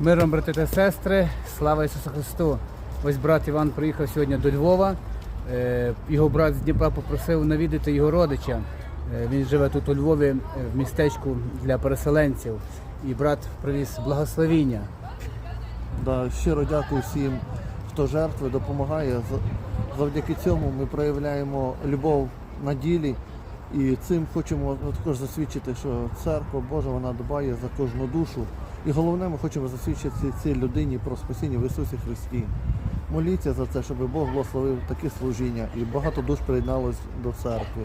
Миром, брати та сестри, слава Ісусу Христу! Ось брат Іван приїхав сьогодні до Львова. Е, Його брат з Дніпра попросив навідати його родича. Е, Він живе тут у Львові е, в містечку для переселенців. І брат привіз благословіння. Да, щиро дякую всім, хто жертвує, допомагає. Завдяки цьому ми проявляємо любов на ділі. І цим хочемо також засвідчити, що церква Божа вона дбає за кожну душу. І головне, ми хочемо засвідчити цій людині про спасіння в Ісусі Христі. Моліться за це, щоб Бог благословив таке служіння і багато душ приєдналось до церкви.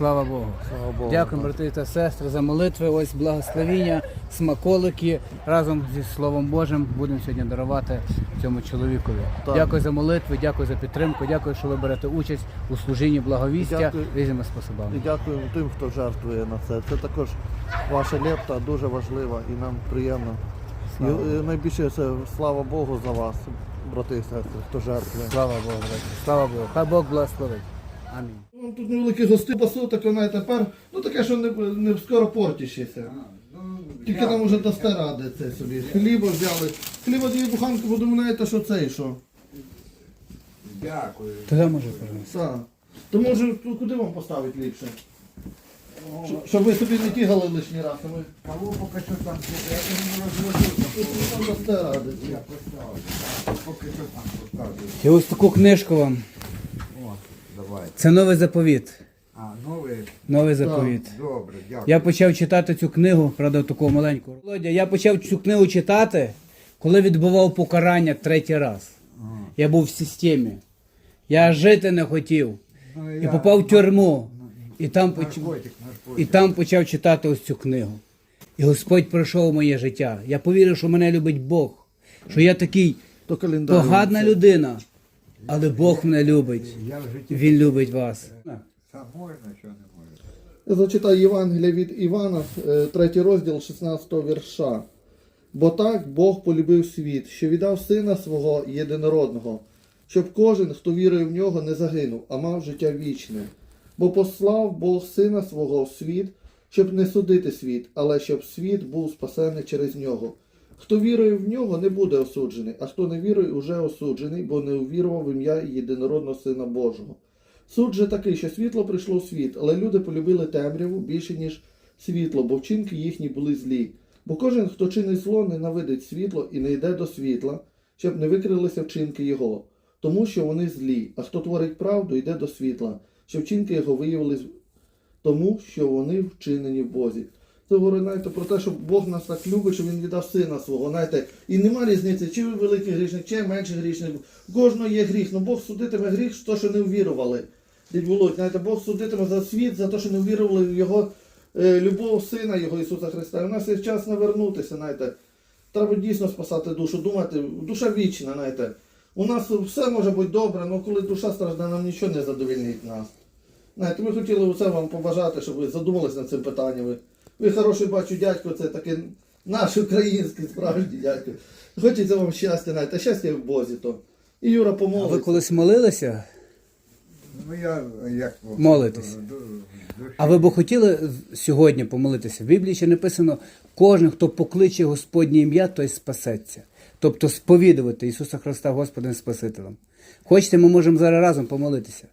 Слава Богу! Слава Богу. Дякую, брати та сестри, за молитви. Ось благословіння, смаколики. Разом зі Словом Божим будемо сьогодні дарувати цьому чоловікові. Так. Дякую за молитви, дякую за підтримку, дякую, що ви берете участь у служінні благовістя Дякую. різними І способами. дякуємо тим, хто жертвує на це. Це також ваша лепта дуже важлива і нам приємно. І, Слава е, найбільше це слава Богу за вас, брати і сестри, хто жертвує. Слава Богу, браті. Слава Богу. Хай Бог благословить. Амінь. Ну, Тут невеликі гости пасу, так вона і тепер, ну таке, що не, не скоро портішся. Тільки нам уже дасте ради це собі. Хліба взяли. Хліба дві буханки, бо думаєте, що це і що. Дякую. Може пожалуйста. Са. То може ку- куди вам поставити ліпше? Щоб- Щоб ви собі не тігали лишній раз, а ви Кого поки що там я не розвожу, нам дасте ради. я поставлю. Поки що там поставлю. І ось таку книжку вам. Це новий заповіт. А, новий. Новий заповіт. Добре, дякую. Я почав читати цю книгу, правда, таку маленьку. Володя, я почав цю книгу читати, коли відбував покарання третій раз. Я був в системі. Я жити не хотів. Ну, І я- попав в тюрму. І там, поч- Наркотик, і там почав читати ось цю книгу. І Господь пройшов моє життя. Я повірив, що мене любить Бог, що я такий То календар. погадна людина, але Бог мене любить. Він любить вас. Зачитаю Євангелія від Івана, е, третій розділ 16 вірша. Бо так Бог полюбив світ, що віддав сина свого єдинородного, щоб кожен, хто вірує в нього, не загинув, а мав життя вічне. Бо послав Бог сина свого в світ, щоб не судити світ, але щоб світ був спасений через нього. Хто вірує в нього, не буде осуджений, а хто не вірує, уже осуджений, бо не увірував в ім'я єдинородного Сина Божого. Суд же такий, що світло прийшло в світ, але люди полюбили темряву більше, ніж світло, бо вчинки їхні були злі. Бо кожен, хто чинить зло, ненавидить світло і не йде до світла, щоб не викрилися вчинки його, тому що вони злі. А хто творить правду, йде до світла, щоб вчинки його виявились тому, що вони вчинені в Бозі. Це говорить знаєте, про те, що Бог нас так любить, що Він віддав сина свого. Знаєте, і нема різниці, чи ви великий грішник, чи менший грішник. У кожного є гріх. Ну Бог судитиме гріх, що, що не ввірували. Знаєте, Бог судитиме за світ, за те, що не ввірували в його е, любов сина, його Ісуса Христа. І у нас є час навернутися, знаєте. Треба дійсно спасати душу, думати, душа вічна, знаєте. У нас все може бути добре, але коли душа страждає, нам нічого не задовільнить нас. Знаєте, ми хотіли оце вам побажати, щоб ви задумались над цим питанням. Ви, хороший бачу дядько, це такий наш український справжній дядько. Хочеться вам щастя, знаєте, щастя в Бозі то. І Юра А ви колись молилися? Ну я як душі. А ви б хотіли сьогодні помолитися? В Біблії ще написано, кожен, хто покличе Господнє ім'я, той спасеться. Тобто сповідувати Ісуса Христа Господом Спасителем. Хочете, ми можемо зараз разом помолитися.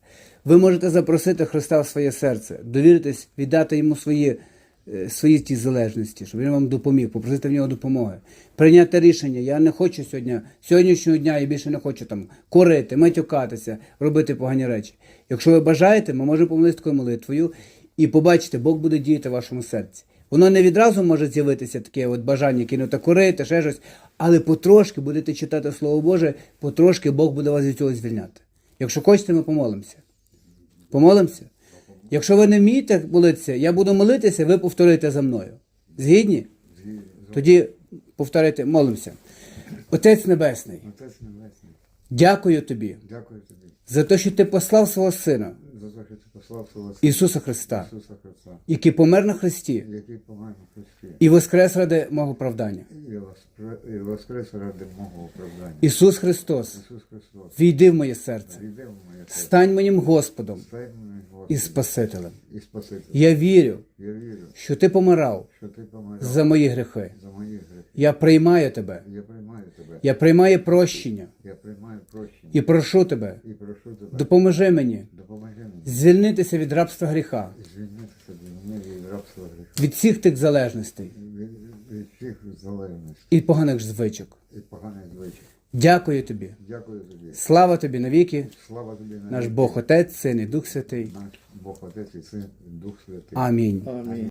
Ви можете запросити Христа в своє серце, довіритись, віддати йому свої, свої ті залежності, щоб він вам допоміг, попросити в нього допомоги. Прийняти рішення. Я не хочу сьогодні, сьогоднішнього дня я більше не хочу там курити, матюкатися, робити погані речі. Якщо ви бажаєте, ми можемо помолитися такою молитвою і побачите, Бог буде діяти в вашому серці. Воно не відразу може з'явитися таке от бажання кинути курити, ще щось, але потрошки будете читати Слово Боже, потрошки Бог буде вас від цього звільняти. Якщо хочете, ми помолимося. Помолимося? Якщо ви не вмієте молитися, я буду молитися, ви повторите за мною. Згідні? Тоді повторите, молимося. Отець Небесний, Отець Небесний, дякую тобі дякую тобі за те, що ти послав свого Сина, за те, що ти послав свого Сина Ісуса Христа, Ісуса Христа, який помер на Христі який помер на Христі. і воскрес ради мого оправдання. І і воскрес ради мого оправдання. Ісус Христос, Ісус Христос, війди в моє серце, війди в моє серце, стань моїм Господом стань мене і Спасителем. і Спасителем. Я вірю, Я вірю, що ти помирав що ти помирав за мої гріхи. за мої гріхи. Я приймаю тебе, Я приймаю тебе. я приймаю прощення Я приймаю прощення і прошу тебе, і прошу тебе. допоможи мені Допоможи мені звільнитися від рабства гріха, звільнитися від мене від рабства гріха, від всіх тих залежностей всіх і поганих звичок. і поганих звичок. Дякую тобі. Дякую тобі. Слава тобі навіки, Слава тобі на наш. Бог Отець, Син і Дух Святий. наш Бог Отець і Син, і Дух Святий. Амінь. Амінь.